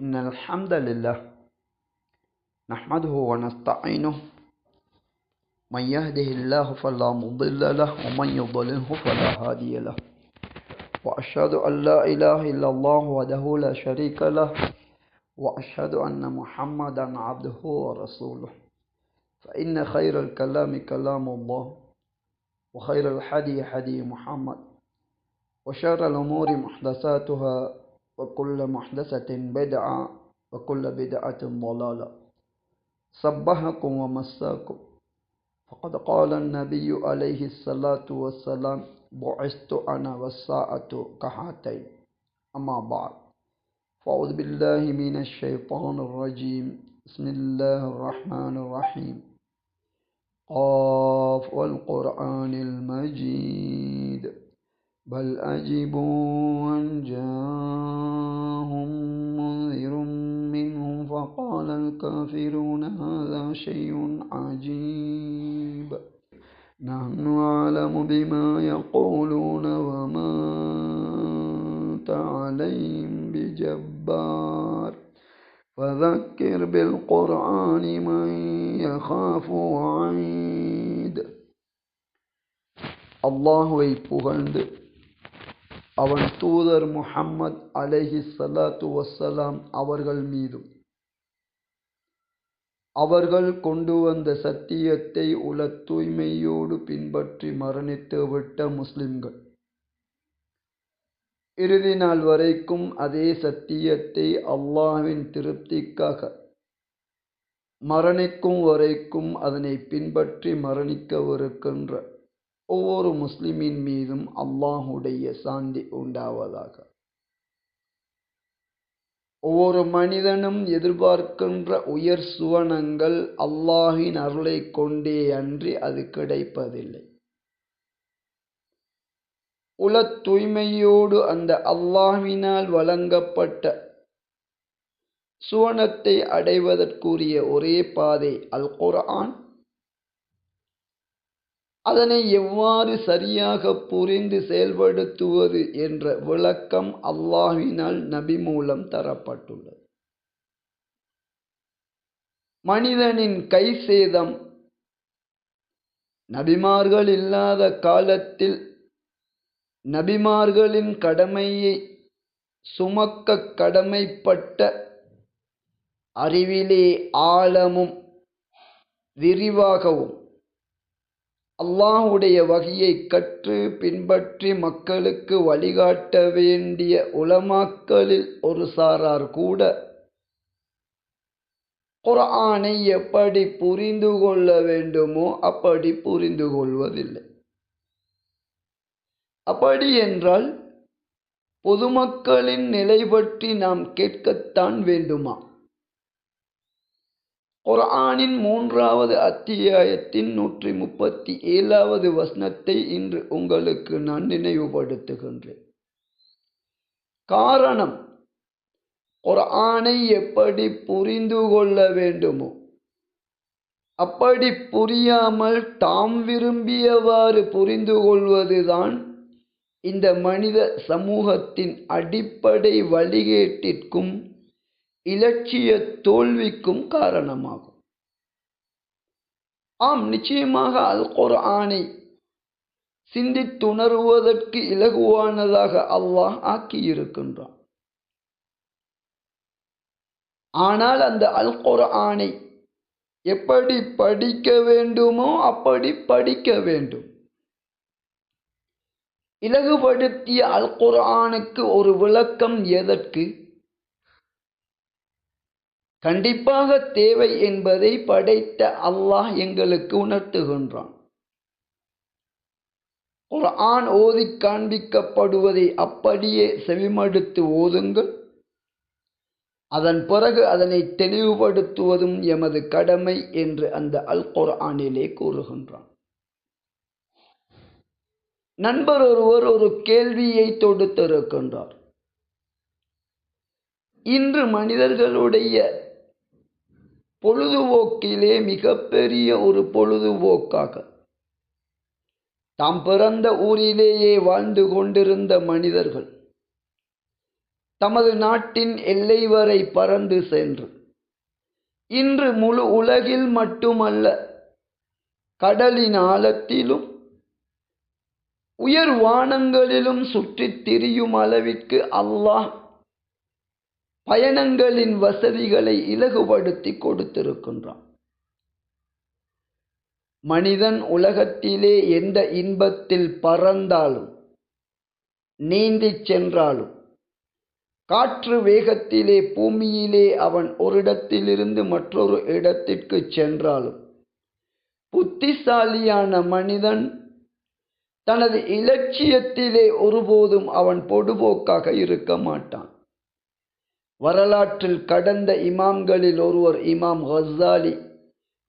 إن الحمد لله نحمده ونستعينه من يهده الله فلا مضل له ومن يضلله فلا هادي له وأشهد أن لا إله إلا الله وحده لا شريك له وأشهد أن محمدا عبده ورسوله فإن خير الكلام كلام الله وخير الحدي حدي محمد وشر الأمور محدثاتها وكل محدثة بدعة وكل بدعة ضلالة. صبحكم ومساكم. فقد قال النبي عليه الصلاة والسلام بعثت أنا والساعة كهاتين. أما بعد فأعوذ بالله من الشيطان الرجيم. بسم الله الرحمن الرحيم. قاف والقرآن المجيد. بل عجبوا أن جاءهم منذر منهم فقال الكافرون هذا شيء عجيب. نحن أعلم بما يقولون وما أنت عليهم بجبار. فذكر بالقرآن من يخاف وعيد. الله يبغند அவன் தூதர் முஹம்மத் அலஹி சலாத்து வசலாம் அவர்கள் மீதும். அவர்கள் கொண்டு வந்த சத்தியத்தை உல தூய்மையோடு பின்பற்றி மரணித்து விட்ட முஸ்லிம்கள். இறுதி நாள் வரைக்கும் அதே சத்தியத்தை அல்லாவின் திருப்திக்காக மரணிக்கும் வரைக்கும் அதனை பின்பற்றி மரணிக்கவிருக்கின்ற ஒவ்வொரு முஸ்லிமின் மீதும் அல்லாஹுடைய சாந்தி உண்டாவதாக. ஒவ்வொரு மனிதனும் எதிர்பார்க்கின்ற உயர் சுவனங்கள் அல்லாஹின் அருளை கொண்டே அன்றி அது கிடைப்பதில்லை. உல தூய்மையோடு அந்த அல்லாஹினால் வழங்கப்பட்ட சுவனத்தை அடைவதற்குரிய ஒரே பாதை அல் குர்ஆன் அதனை எவ்வாறு சரியாக புரிந்து செயல்படுத்துவது என்ற விளக்கம் அல்லாஹினால் நபி மூலம் தரப்பட்டுள்ளது. மனிதனின் கை சேதம் நபிமார்கள் இல்லாத காலத்தில் நபிமார்களின் கடமையை சுமக்க கடமைப்பட்ட அறிவிலே ஆழமும் விரிவாகவும் அல்லாஹுடைய வகையை கற்று பின்பற்றி மக்களுக்கு வழிகாட்ட வேண்டிய உலமாக்களில் ஒரு சாரார் கூட குரானை எப்படி புரிந்து கொள்ள வேண்டுமோ அப்படி புரிந்து கொள்வதில்லை. அப்படி என்றால் பொதுமக்களின் நிலை பற்றி நாம் கேட்கத்தான் வேண்டுமா? குர்ஆனின் மூன்றாவது அத்தியாயத்தின் நூற்றி முப்பத்தி ஏழாவது வசனத்தை இன்று உங்களுக்கு நான் நினைவுபடுத்துகின்றேன். காரணம் குர்ஆனை எப்படி புரிந்து கொள்ள வேண்டுமோ அப்படி புரியாமல் தாம் விரும்பியவாறு புரிந்து கொள்வதுதான் இந்த மனித சமூகத்தின் அடிப்படை வழிகேட்டிற்கும் இலட்சிய தோல்விக்கும் காரணமாகும். ஆம் நிச்சயமாக அல் குர்ஆனை சிந்தித்துணர்வதற்கு இலகுவானதாக அல்லாஹ் ஆக்கியிருக்கின்றான். ஆனால் அந்த அல் குர்ஆனை எப்படி படிக்க வேண்டுமோ அப்படி படிக்க வேண்டும். இலகுபடுத்திய அல் குர்ஆனுக்கு ஒரு விளக்கம் எதற்கு? கண்டிப்பாக தேவை என்பதை படைத்த அல்லாஹ் எங்களுக்கு உணர்த்துகின்றான். ஆண் ஓதி காண்பிக்கப்படுவதை அப்படியே செவிமடுத்து ஓதுங்கள். அதன் பிறகு அதனை தெளிவுபடுத்துவதும் எமது கடமை என்று அந்த அல் குர்ஆனிலே கூறுகின்றான். நண்பர் ஒருவர் ஒரு கேள்வியை தொடுத்திருக்கின்றார். இன்று மனிதர்களுடைய பொழுதுபோக்கிலே மிகப்பெரிய ஒரு பொழுதுபோக்காக. தாம் பிறந்த ஊரிலேயே வாழ்ந்து கொண்டிருந்த மனிதர்கள் தமது நாட்டின் எல்லை வரை பறந்து சென்று இன்று முழு உலகில் மட்டுமல்ல கடலின் ஆழத்திலும் உயர் வானங்களிலும் சுற்றித் திரியும் அளவிற்கு அல்லாஹ் பயணங்களின் வசதிகளை இலகுபடுத்தி கொடுத்திருக்கின்றான். மனிதன் உலகத்திலே எந்த இன்பத்தில் பறந்தாலும் நீந்திச் சென்றாலும் காற்று வேகத்திலே பூமியிலே அவன் ஒரு இடத்திலிருந்து மற்றொரு இடத்திற்கு சென்றாலும் புத்திசாலியான மனிதன் தனது இலட்சியத்திலே ஒருபோதும் அவன் பொடுபோக்காக இருக்க மாட்டான். வரலாற்றில் கடந்த இமாம்களில் ஒருவர் இமாம் ஹசாலி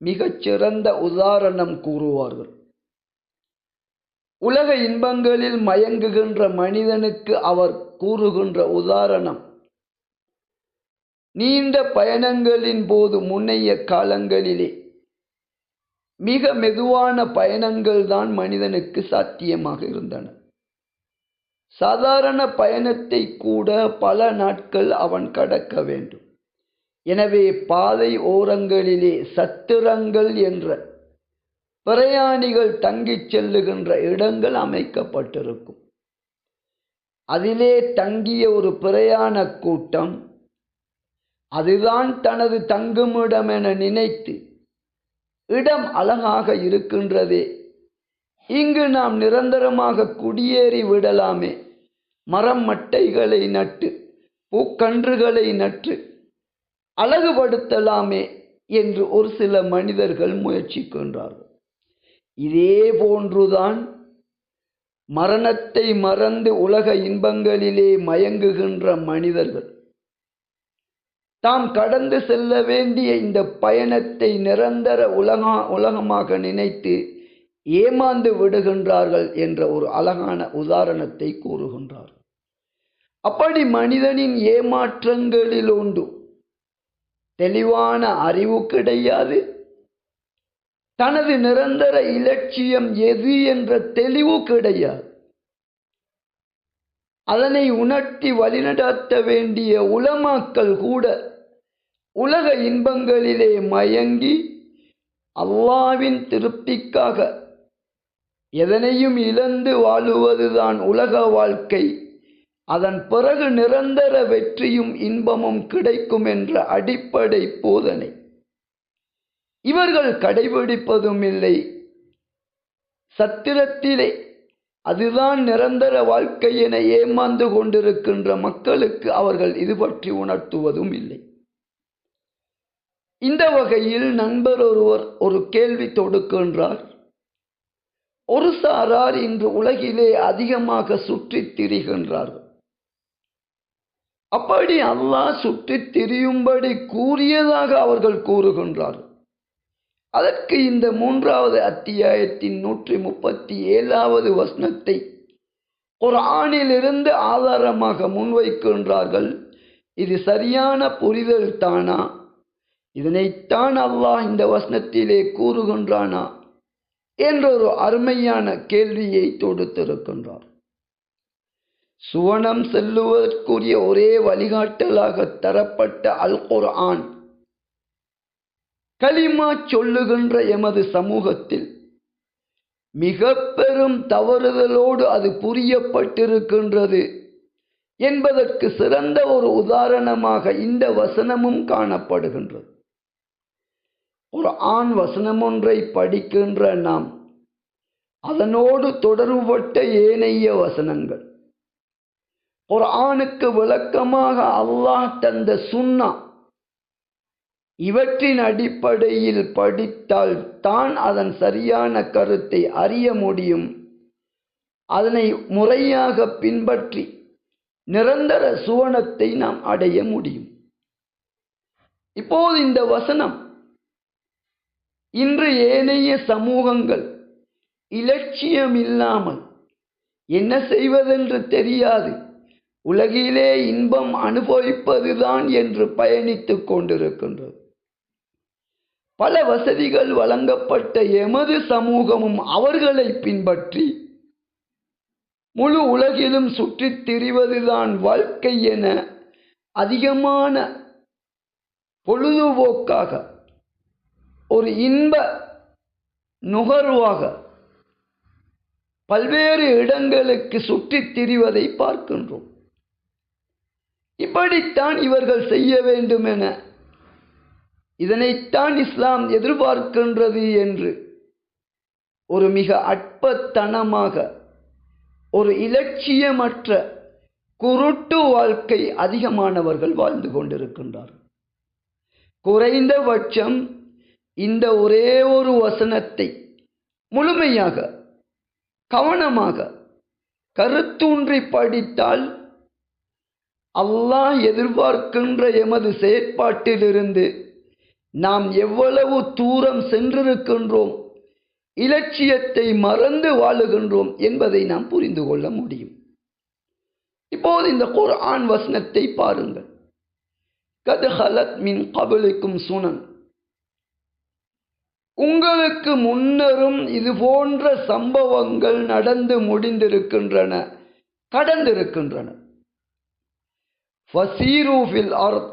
மிகச்சிறந்த உதாரணம் கூறுவார்கள். உலக இன்பங்களில் மயங்குகின்ற மனிதனுக்கு அவர் கூறுகின்ற உதாரணம் நீண்ட பயணங்களின் போது முன்னைய காலங்களிலே மிக மெதுவான பயணங்கள் தான் மனிதனுக்கு சாத்தியமாக இருந்தன. சாதாரண பயணத்தை கூட பல நாட்கள் அவன் கடக்க வேண்டும். எனவே பாதை ஓரங்களிலே சத்திரங்கள் என்ற பிரயாணிகள் தங்கிச் செல்லுகின்ற இடங்கள் அமைக்கப்பட்டிருக்கும். அதிலே தங்கிய ஒரு பிரயாண கூட்டம் அதுதான் தனது தங்குமிடம் என நினைத்து இடம் அழகாக இருக்கின்றதே. இங்கு நாம் நிரந்தரமாக குடியேறி விடலாமே. மரம் மட்டைகளை நட்டு பூக்கன்றுகளை நட்டு அழகுபடுத்தலாமே என்று ஒரு சில மனிதர்கள் முயற்சிக்கின்றார்கள். இதே போன்றுதான் மரணத்தை மறந்து உலக இன்பங்களிலே மயங்குகின்ற மனிதர்கள். தாம் கடந்து செல்ல வேண்டிய இந்த பயணத்தை நிரந்தர உலகா உலகமாக நினைத்து ஏமாந்து விடுகின்றார்கள் என்ற ஒரு அழகான உதாரணத்தை கூறுகின்றார். அப்படி மனிதனின் ஏமாற்றங்களில் உண்டு. தெளிவான அறிவு கிடையாது. தனது நிரந்தர இலட்சியம் எது என்ற தெளிவு கிடையாது. அதனை உணர்த்தி வழிநடத்த வேண்டிய உலமாக்கள் கூட உலக இன்பங்களிலே மயங்கி அல்லாவின் திருப்திக்காக எதனையும் இழந்து வாழுவதுதான் உலக வாழ்க்கை. அதன் பிறகு நிரந்தர வெற்றியும் இன்பமும் கிடைக்கும் என்ற அடிப்படை போதனை. இவர்கள் கடைபிடிப்பதும் இல்லை. சத்திரத்திலே அதுதான் நிரந்தர வாழ்க்கை என ஏமாந்து கொண்டிருக்கின்ற மக்களுக்கு அவர்கள் இது பற்றி உணர்த்துவதும் இல்லை. இந்த வகையில் நண்பர் ஒருவர் ஒரு கேள்வி தொடுக்கின்றார். ஒரு சாரார் இன்று உலகிலே அதிகமாக சுற்றித் திரிகின்றார்கள். அப்படி அல்லாஹ் சுற்றி திரியும்படி கூறியதாக அவர்கள் கூறுகின்றார் அதற்கு இந்த மூன்றாவது அத்தியாயத்தின் நூற்றி முப்பத்தி ஏழாவது வசனத்தை ஒரு ஆணிலிருந்து ஆதாரமாக முன்வைக்கின்றார்கள். இது சரியான புரிதல் தானா? இதனைத்தான் அல்லாஹ் இந்த வசனத்திலே கூறுகின்றானா? என்றொரு அருமையான கேள்வியை தொடுத்திருக்கின்றார். சுவனம் செல்லுவதற்குரிய ஒரே வழிகாட்டலாக தரப்பட்ட அல் குர்ஆன் களிமா சொல்லுகின்ற எமது சமூகத்தில் மிக பெரும் தவறுதலோடு அது புரியப்பட்டிருக்கின்றது என்பதற்கு சிறந்த ஒரு உதாரணமாக இந்த வசனமும் காணப்படுகின்றது. ஒரு ஆண் வசனம் ஒன்றை படிக்கின்ற நாம் அதனோடு தொடர்புபட்ட ஏனைய வசனங்கள். ஒரு ஆணுக்கு விளக்கமாக அல்லாஹ் தந்த சுண்ணா. இவற்றின் அடிப்படையில் படித்தால் தான் அதன் சரியான கருத்தை அறிய முடியும். அதனை முறையாக பின்பற்றி நிரந்தர சுவனத்தை நாம் அடைய முடியும். இப்போது இந்த வசனம் இன்று ஏனைய சமூகங்கள் இலட்சியம் இல்லாமல் என்ன செய்வதென்று தெரியாது. உலகிலே இன்பம் அனுபவிப்பதுதான் என்று பயணித்துக் கொண்டிருக்கின்றது. பல வசதிகள் வழங்கப்பட்ட எமது சமூகமும் அவர்களை பின்பற்றி முழு உலகிலும் சுற்றித் திரிவதுதான் வாழ்க்கை என அதிகமான பொழுதுபோக்காக ஒரு இன்ப நுகர்வாக பல்வேறு இடங்களுக்கு சுற்றித் திரிவதை பார்க்கின்றோம். இப்படித்தான் இவர்கள் செய்ய வேண்டும் என இதனைத்தான் இஸ்லாம் எதிர்பார்க்கின்றது என்று ஒரு மிக அற்பத்தனமாக ஒரு இலட்சியமற்ற குருட்டு வாழ்க்கை அதிகமானவர்கள் வாழ்ந்து கொண்டிருக்கின்றார்கள். குறைந்தபட்சம் இந்த ஒரே ஒரு வசனத்தை முழுமையாக கவனமாக கருத்தூன்றி படித்தால் அல்லாஹ் எதிர்பார்க்கின்ற எமது செயற்பாட்டிலிருந்து நாம் எவ்வளவு தூரம் சென்றிருக்கின்றோம் இலட்சியத்தை மறந்து வாழுகின்றோம் என்பதை நாம் புரிந்து கொள்ள முடியும். இப்போது இந்த குர்ஆன் வசனத்தை பாருங்கள். கதஹலத் மின் கபலுக்கும் சுனன். உங்களுக்கு முன்னரும் இது போன்ற சம்பவங்கள் நடந்து முடிந்திருக்கின்றன கடந்திருக்கின்றன. ஃபசீரூஃபில் அர்த்.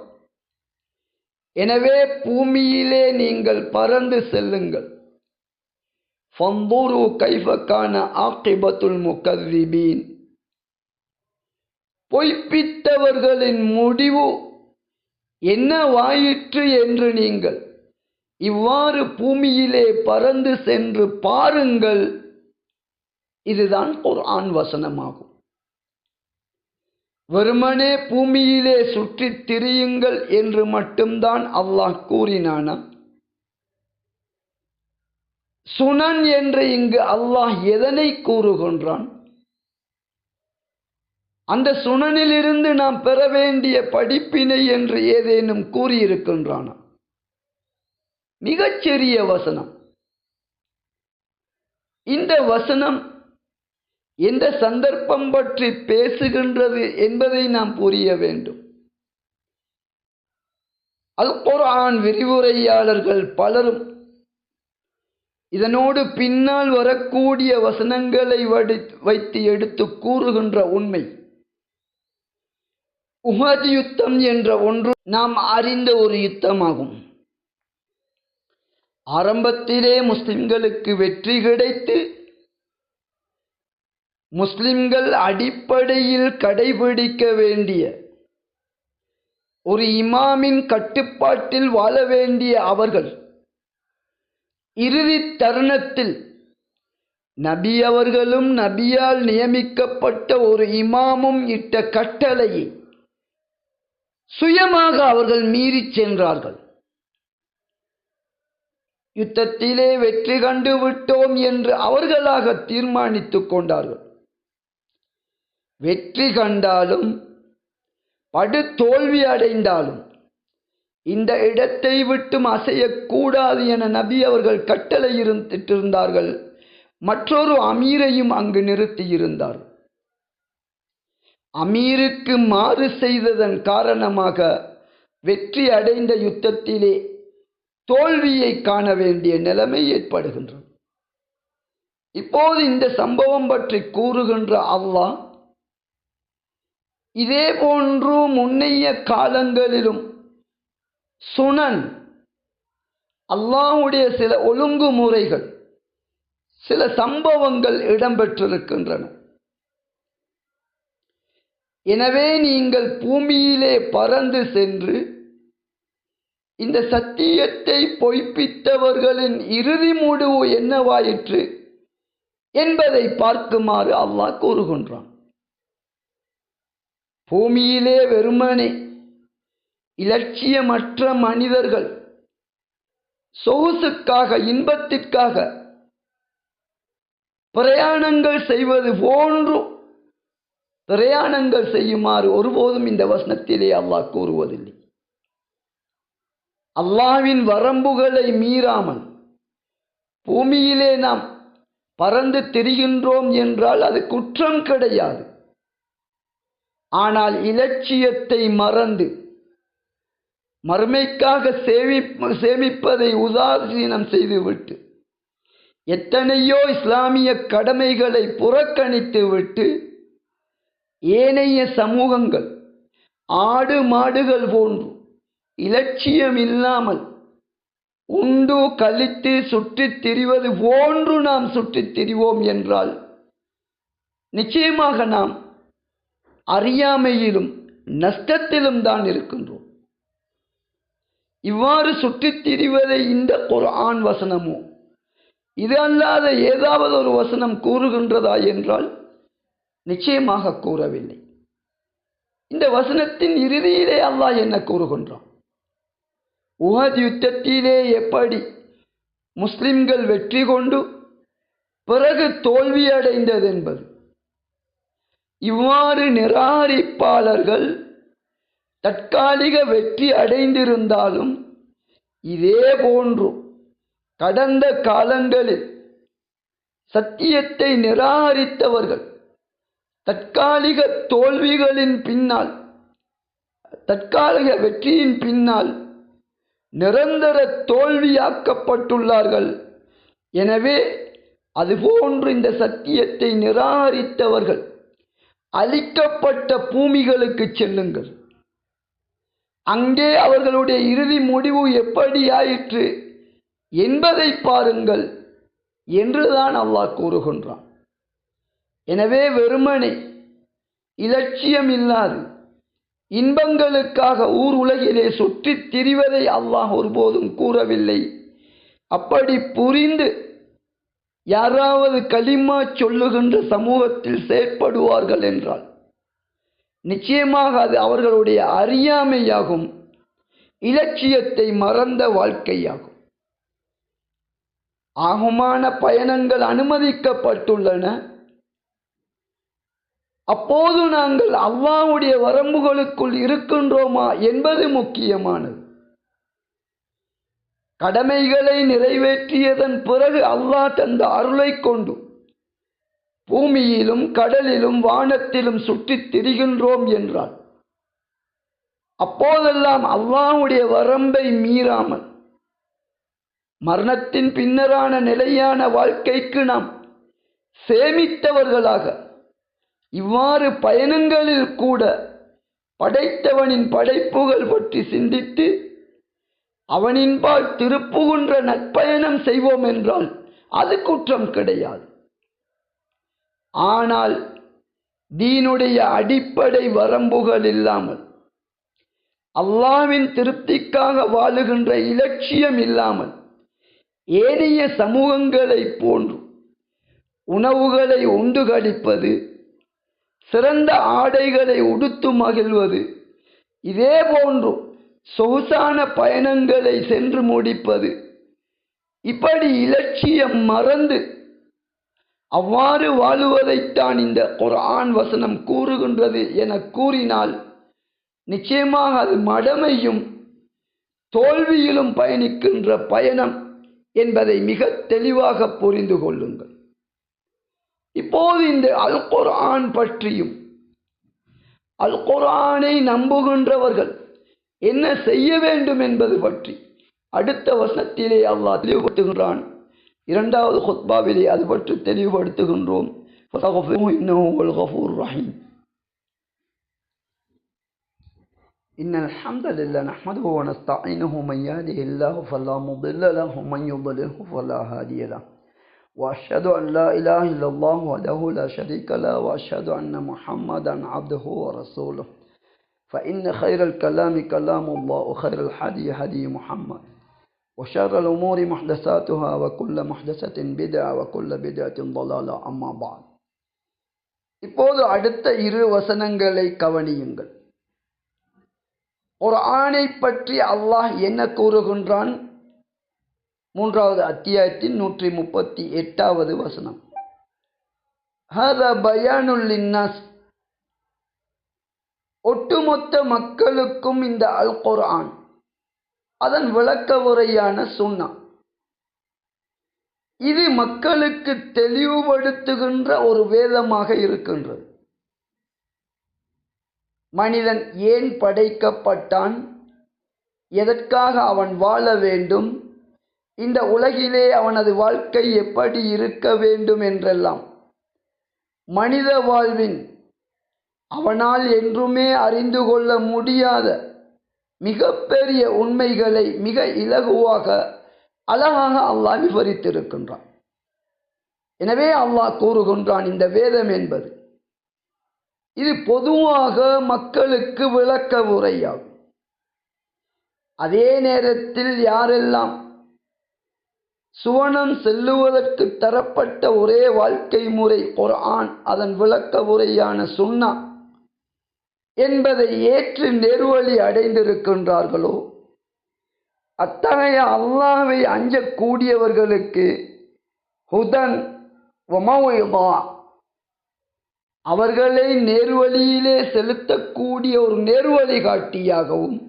எனவே பூமியிலே நீங்கள் பறந்து செல்லுங்கள். ஃபம்பூரு கைஃபக்கான ஆக்கிபத்துல் முக்கذிபீன் பொய்ப்பித்தவர்களின் முடிவு என்னவாயிற்று என்று நீங்கள் இவ்வாறு பூமியிலே பறந்து சென்று பாருங்கள். இதுதான் ஒரு ஆண் வசனமாகும். வெறுமனே பூமியிலே சுற்றித் திரியுங்கள் என்று மட்டும்தான் அல்லாஹ் கூறினானா சுனன் என்று இங்கு அல்லாஹ் எதனை கூறுகின்றான்? அந்த சுனனிலிருந்து நாம் பெற வேண்டிய படிப்பினை என்று ஏதேனும் கூறியிருக்கின்றான? மிகச்சிறிய வசனம். இந்த வசனம் எந்த சந்தர்ப்பம் பற்றி பேசுகின்றது என்பதை நாம் புரிய வேண்டும். அல் குரான் விரிவுரையாளர்கள் பலரும் இதனோடு பின்னால் வரக்கூடிய வசனங்களை வடி வைத்து எடுத்து கூறுகின்ற உண்மை. உஹது யுத்தம் என்ற ஒன்று நாம் அறிந்த ஒரு யுத்தமாகும். ஆரம்பத்திலே முஸ்லிம்களுக்கு வெற்றி கிடைத்து முஸ்லிம்கள் அடிப்படையில் கடைபிடிக்க வேண்டிய ஒரு இமாமின் கட்டுப்பாட்டில் வாழ வேண்டிய அவர்கள் இறுதி தருணத்தில் நபி அவர்களும் நபியால் நியமிக்கப்பட்ட ஒரு இமாமும் இட்ட கட்டளையை சுயமாக அவர்கள் மீறிச் சென்றார்கள். யுத்தத்திலே வெற்றி கண்டு விட்டோம் என்று அவர்களாக தீர்மானித்துக் கொண்டார்கள். வெற்றி கண்டாலும் படு தோல்வி அடைந்தாலும் இந்த இடத்தை விட்டும் அசையக்கூடாது என நபி அவர்கள் கட்டளை இருந்திருந்தார்கள் மற்றொரு அமீரையும் அங்கு நிறுத்தியிருந்தார். அமீருக்கு மாறு செய்ததன் காரணமாக வெற்றி அடைந்த யுத்தத்திலே தோல்வியை காண வேண்டிய நிலைமை ஏற்படுகின்றது. இப்போது இந்த சம்பவம் பற்றி கூறுகின்ற அல்லாஹ் இதே போன்று முன்னைய காலங்களிலும் சுனன் அல்லாஹுடைய சில ஒழுங்குமுறைகள் சில சம்பவங்கள் இடம்பெற்றிருக்கின்றன. எனவே நீங்கள் பூமியிலே பறந்து சென்று இந்த சத்தியத்தை பொய்ப்பித்தவர்களின் இறுதி முடிவு என்னவாயிற்று என்பதை பார்க்குமாறு அல்லாஹ் கூறுகின்றான். பூமியிலே வெறுமனே இலட்சியமற்ற மனிதர்கள் சொகுசுக்காக இன்பத்திற்காக பிரயாணங்கள் செய்வது போன்றும் பிரயாணங்கள் செய்யுமாறு ஒருபோதும் இந்த வசனத்திலே அல்லாஹ் கூறுவதில்லை. அல்லாவின் வரம்புகளை மீறாமல் பூமியிலே நாம் பறந்து திரிகின்றோம் என்றால் அது குற்றம் கிடையாது. ஆனால் இலட்சியத்தை மறந்து மறுமைக்காக சேமி சேமிப்பதை உதாசீனம் செய்துவிட்டு எத்தனையோ இஸ்லாமிய கடமைகளை புறக்கணித்து விட்டு ஏனைய சமூகங்கள் ஆடு மாடுகள் போன்று இலட்சியம் இல்லாமல் உண்டு கழித்து சுற்றித் திரிவது போன்று நாம் சுற்றித் திரிவோம் என்றால் நிச்சயமாக நாம் அறியாமையிலும் நஷ்டத்திலும் தான் இருக்கின்றோம். இவ்வாறு சுற்றித் திரிவதை இந்த குர்ஆன் வசனமோ? இது அல்லாத ஏதாவது ஒரு வசனம் கூறுகின்றதா என்றால் நிச்சயமாக கூறவில்லை. இந்த வசனத்தின் இறுதியிலே அல்லாஹ் என்ன கூறுகின்றான்? உஹத் யுத்தத்திலே எப்படி முஸ்லிம்கள் வெற்றி கொண்டு பிறகு தோல்வியடைந்தது என்பது? இவ்வாறு நிராகரிப்பாளர்கள் தற்காலிக வெற்றி அடைந்திருந்தாலும் இதே போன்று கடந்த காலங்களில் சத்தியத்தை நிராகரித்தவர்கள் தற்காலிக தோல்விகளின் பின்னால் தற்காலிக வெற்றியின் பின்னால் நிரந்தர தோல்வியாக்கப்பட்டுள்ளார்கள். எனவே அதுபோன்று இந்த சத்தியத்தை நிராகரித்தவர்கள் அழிக்கப்பட்ட பூமிகளுக்கு செல்லுங்கள். அங்கே அவர்களுடைய இறுதி முடிவு எப்படியாயிற்று? என்பதை பாருங்கள் என்றுதான் அல்லாஹ் கூறுகின்றான். எனவே வெறுமனே இலட்சியம் இல்லாது இன்பங்களுக்காக ஊர் உலகிலே சுற்றித் திரிவதை அல்லாஹ் ஒருபோதும் கூறவில்லை. அப்படி புரிந்து யாராவது களிமா சொல்லுகின்ற சமூகத்தில் செயற்படுவார்கள் என்றால் நிச்சயமாக அது அவர்களுடைய அறியாமையாகும் இலட்சியத்தை மறந்த வாழ்க்கையாகும். ஆகுமான பயணங்கள் அனுமதிக்கப்பட்டுள்ளன. அப்போது நாங்கள் அவ்வாவுடைய வரம்புகளுக்குள் இருக்கின்றோமா என்பது முக்கியமானது. கடமைகளை நிறைவேற்றியதன் பிறகு அல்லாஹ் தந்த அருளை கொண்டு பூமியிலும் கடலிலும் வானத்திலும் சுற்றித் திரிகின்றோம் என்றார். அப்போதெல்லாம் அல்லாஹுடைய வரம்பை மீறாமல் மரணத்தின் பின்னரான நிலையான வாழ்க்கைக்கு நாம் சேமித்தவர்களாக இவ்வாறு பயணங்களில் கூட படைத்தவனின் படைப்புகள் பற்றி சிந்தித்து அவனின்பால் திருப்புகின்ற நற்பயணம் செய்வோம் என்றால் அது குற்றம் கிடையாது. ஆனால் தீனுடைய அடிப்படை வரம்புகள் இல்லாமல் அல்லாவின் திருப்திக்காக வாழுகின்ற இலட்சியம் இல்லாமல் ஏனைய சமூகங்களைப் போன்று உணவுகளை உண்டு கடிப்பது சிறந்த ஆடைகளை உடுத்து மகிழ்வது இதே போன்று சொகுசான பயணங்களை சென்று முடிப்பது. இப்படி இலட்சியம் மறந்து அவ்வாறு வாழுவதைத்தான் இந்த ஆண் வசனம் கூறுகின்றது என கூறினால் நிச்சயமாக அது மடமையும் தோல்வியிலும் பயணிக்கின்ற பயணம் என்பதை மிக தெளிவாக புரிந்து கொள்ளுங்கள். இப்போது இந்த அல் குர்ஆன் பற்றியும் அல் குர்ஆனை நம்புகின்றவர்கள் என்ன செய்ய வேண்டும் என்பது பற்றி. அடுத்த வசனத்திலே அல்லாஹ் தெளிவுபடுத்துகின்றான். இரண்டாவது ஹுத்பாவிலே அது பற்றி தெளிவுபடுத்துகின்றோம். ரஹீம் إن الحمد لله نحمده ونستعينه من يهده الله فلا مضل له ومن يضلله فلا هادي له وأشهد أن لا إله إلا الله وحده لا شريك له وأشهد أن محمدا عبده ورسوله فإن خير الكلام كلام الله وخير الحدي هدي محمد وشر الأمور محدثاتها وكل محدثة بدعة وكل بدعة ضلالة أما بعد இப்போது அடுத்த இரு வசனங்களை கவனியுங்கள் ஒரு ஆணை பற்றி அல்லாஹ் என்ன கூறுகின்றான் மூன்றாவது அத்தியாயத்தின் நூற்றி முப்பத்தி எட்டாவது வசனம் ஹத பயானுல்லின்னாஸ் ஒட்டுமொத்த மக்களுக்கும் இந்த அல் குர்ஆன் அதன் விளக்க உரையான சுண்ணா. இது மக்களுக்கு தெளிவுபடுத்துகின்ற ஒரு வேதமாக இருக்கின்றது. மனிதன் ஏன் படைக்கப்பட்டான்? எதற்காக அவன் வாழ வேண்டும்? இந்த உலகிலே அவனது வாழ்க்கை எப்படி இருக்க வேண்டும் என்றெல்லாம். மனித வாழ்வின் அவனால் என்றுமே அறிந்து கொள்ள முடியாத மிகப்பெரிய உண்மைகளை மிக இலகுவாக அழகாக அல்லாஹ் விவரித்திருக்கின்றான். எனவே அல்லாஹ் கூறுகின்றான் இந்த வேதம் என்பது இது பொதுவாக மக்களுக்கு விளக்க உரையாகும். அதே நேரத்தில் யாரெல்லாம் சுவனம் செல்லுவதற்கு தரப்பட்ட ஒரே வாழ்க்கை முறை குர்ஆன் அதன் விளக்க உரையான சுன்னா என்பதை ஏற்று நெருவழி அடைந்திருக்கின்றார்களோ? அத்தகைய அல்லாவை அஞ்சக்கூடியவர்களுக்கு ஹுதன் வமௌஇதா அவர்களை நேர்வழியிலே செலுத்தக்கூடிய ஒரு நேர்வழி காட்டியாகவும்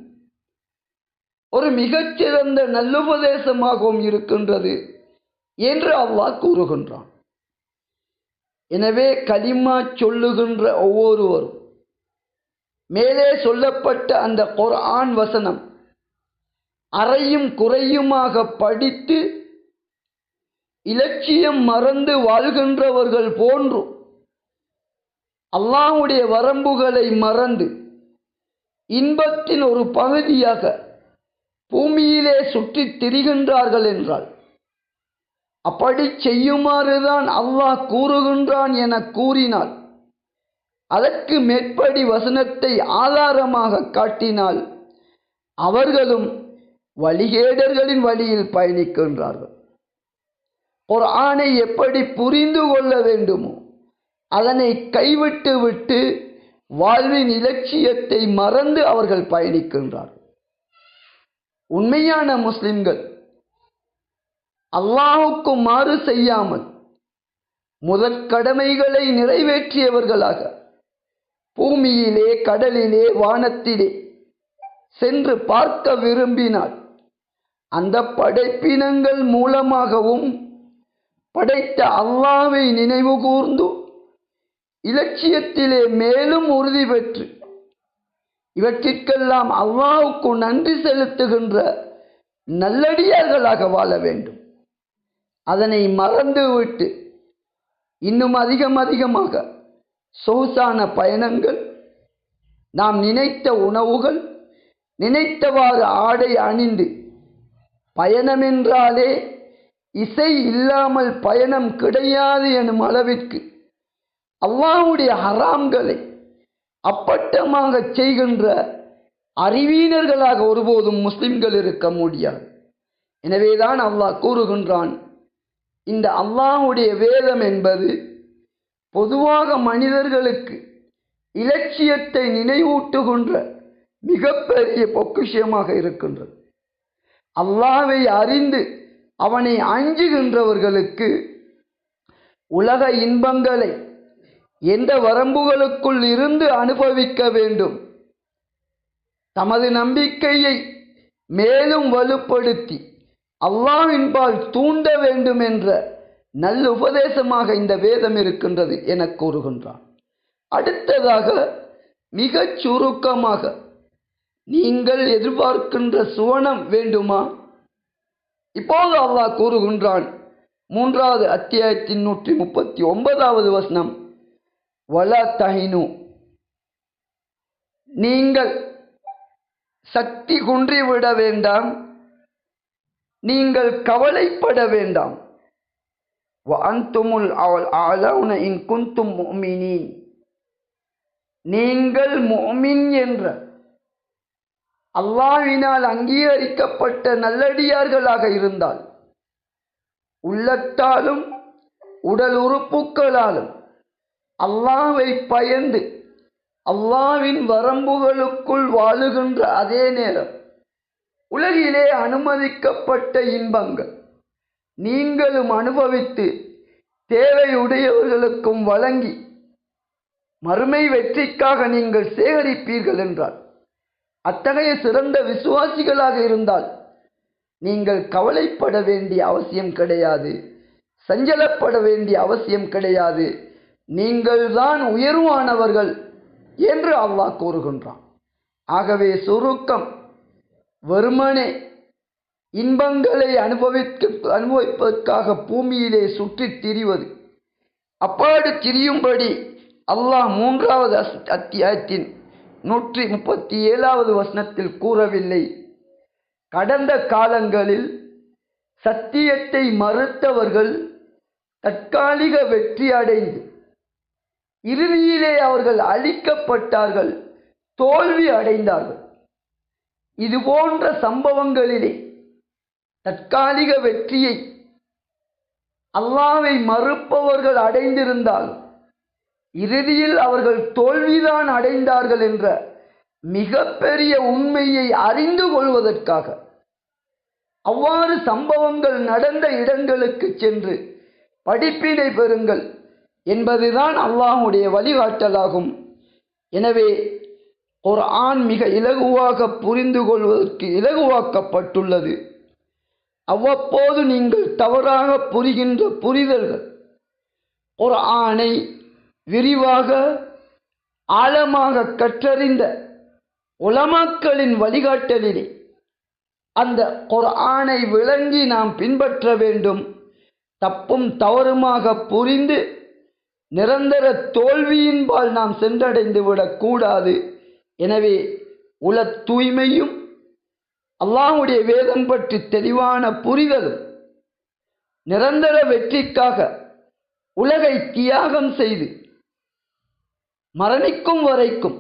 ஒரு மிகச்சிறந்த நல்லுபதேசமாகவும் இருக்கின்றது என்று அல்லாஹ் கூறுகின்றான். எனவே கலிமா சொல்லுகின்ற ஒவ்வொருவரும் மேலே சொல்லப்பட்ட அந்த குர்ஆன் வசனம் அறையும் குறையுமாக படித்து இலட்சியம் மறந்து வாழ்கின்றவர்கள் போன்றும் அல்லாஹுடைய வரம்புகளை மறந்து இன்பத்தின் ஒரு பகுதியாக பூமியிலே சுற்றித் திரிகின்றார்கள் என்றால் அப்படி செய்யுமாறுதான் அல்லாஹ் கூறுகின்றான் என கூறினாள் அதற்கு மேற்படி வசனத்தை ஆதாரமாக காட்டினால் அவர்களும் வழிகேடர்களின் வழியில் பயணிக்கின்றார்கள். ஒரு ஆணை எப்படி புரிந்து கொள்ள வேண்டுமோ அதனை கைவிட்டு விட்டு வாழ்வின் இலட்சியத்தை மறந்து அவர்கள் பயணிக்கின்றார்கள். உண்மையான முஸ்லிம்கள் அல்லாஹுக்கு மாறு செய்யாமல் முதற் கடமைகளை நிறைவேற்றியவர்களாக பூமியிலே கடலிலே வானத்திலே சென்று பார்க்க விரும்பினால் அந்த படைப்பினங்கள் மூலமாகவும் படைத்த அல்லாவை நினைவு கூர்ந்து இலட்சியத்திலே மேலும் உறுதி பெற்று இவற்றிற்கெல்லாம் அல்லாவுக்கு நன்றி செலுத்துகின்ற நல்லடியார்களாக வாழ வேண்டும். அதனை மறந்துவிட்டு இன்னும் அதிகம் அதிகமாக சொகுசான பயணங்கள் நாம் நினைத்த உணவுகள் நினைத்தவாறு ஆடை அணிந்து பயணம் என்றாலே இசை இல்லாமல் பயணம் கிடையாது எனும் அளவிற்கு அல்லாவுடைய ஹராம்களை அப்பட்டமாக செய்கின்ற அறிவீனர்களாக ஒருபோதும் முஸ்லிம்கள் இருக்க முடியாது. எனவேதான் அல்லாஹ் கூறுகின்றான் இந்த அல்லாஹுடைய வேதம் என்பது பொதுவாக மனிதர்களுக்கு இலட்சியத்தை நினைவூட்டுகின்ற மிகப்பெரிய பொக்கிஷமாக இருக்கின்றது. அல்லாவை அறிந்து அவனை அஞ்சுகின்றவர்களுக்கு உலக இன்பங்களை எந்த வரம்புகளுக்குள் இருந்து அனுபவிக்க வேண்டும். தமது நம்பிக்கையை மேலும் வலுப்படுத்தி அல்லாவின்பால் தூண்ட வேண்டும் என்ற நல்ல உபதேசமாக இந்த வேதம் இருக்கின்றது என கூறுகின்றான். அடுத்ததாக மிகச் சுருக்கமாக நீங்கள் எதிர்பார்க்கின்ற சுவனம் வேண்டுமா? இப்போது அல்லாஹ் கூறுகின்றான் மூன்றாவது அத்தியாயத்தின் நூற்றி முப்பத்தி ஒன்பதாவது வசனம் வலா தஹினு. நீங்கள் சக்தி குன்றிவிட வேண்டாம் நீங்கள் கவலைப்பட வேண்டாம். அந்துமுல் அவள் ஆலவுன இன் குந்தும் முஃமினீன் நீங்கள் மோமின் என்ற அல்லாவினால் அங்கீகரிக்கப்பட்ட நல்லடியார்களாக இருந்தால் உள்ளத்தாலும் உடல் உறுப்புகளாலும் அல்லாவை பயந்து அல்லாவின் வரம்புகளுக்குள் வாழுகின்ற அதே நேரம் உலகிலே அனுமதிக்கப்பட்ட இன்பங்கள். நீங்களும் அனுபவித்து தேவையுடையவர்களுக்கும் வழங்கி மறுமை வெற்றிக்காக நீங்கள் சேகரிப்பீர்கள் என்றால் அத்தகைய சிறந்த விசுவாசிகளாக இருந்தால் நீங்கள் கவலைப்பட வேண்டிய அவசியம் கிடையாது. சஞ்சலப்பட வேண்டிய அவசியம் கிடையாது. நீங்கள்தான் உயர்வானவர்கள் என்று அல்லாஹ் கூறுகின்றான். ஆகவே சுருக்கம் வெறுமனே இன்பங்களை அனுபவிக்க அனுபவிப்பதற்காக பூமியிலே சுற்றி திரிவது. அப்பாடு திரியும்படி அல்லாஹ் மூன்றாவது அஸ்- அத்தியாயத்தின் நூற்றி முப்பத்தி ஏழாவது வசனத்தில் கூறவில்லை. கடந்த காலங்களில் சத்தியத்தை மறுத்தவர்கள் தற்காலிக வெற்றி அடைந்து இறுதியிலே அவர்கள் அழிக்கப்பட்டார்கள் தோல்வி அடைந்தார்கள். இது போன்ற சம்பவங்களிலே தற்காலிக வெற்றியை அல்லாவை மறுப்பவர்கள் அடைந்திருந்தால் இறுதியில் அவர்கள் தோல்விதான் அடைந்தார்கள் என்ற மிகப்பெரிய உண்மையை அறிந்து கொள்வதற்காக அவ்வாறு சம்பவங்கள் நடந்த இடங்களுக்கு சென்று படிப்பினை பெறுங்கள் என்பதுதான் அல்லாஹுடைய வழிகாட்டலாகும். எனவே ஒரு ஆண் மிக இலகுவாக புரிந்து கொள்வதற்கு இலகுவாக்கப்பட்டுள்ளது. அவ்வப்போது நீங்கள் தவறாக புரிகின்ற புரிதல்கள். ஒரு ஆணை விரிவாக ஆழமாக கற்றறிந்த உலமாக்களின் வழிகாட்டலிலே அந்த குர்ஆனை விளங்கி நாம் பின்பற்ற வேண்டும். தப்பும் தவறுமாக புரிந்து நிரந்தர தோல்வியின்பால் நாம் சென்றடைந்து விடக்கூடாது எனவே உல தூய்மையும் அல்லாஹுடைய வேதம் பற்றி தெளிவான புரிதலும் நிரந்தர வெற்றிக்காக உலகை தியாகம் செய்து மரணிக்கும் வரைக்கும்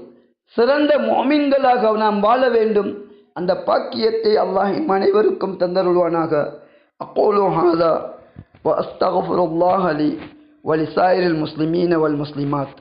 சிறந்த மோமின்களாக நாம் வாழ வேண்டும். அந்த பாக்கியத்தை அல்லாஹ் அனைவருக்கும் தந்தருள்வானாக. அப்போலோ ஹாதா வ அலி லி வலிசாயிரில் முஸ்லிமீன வல் முஸ்லிமாத்.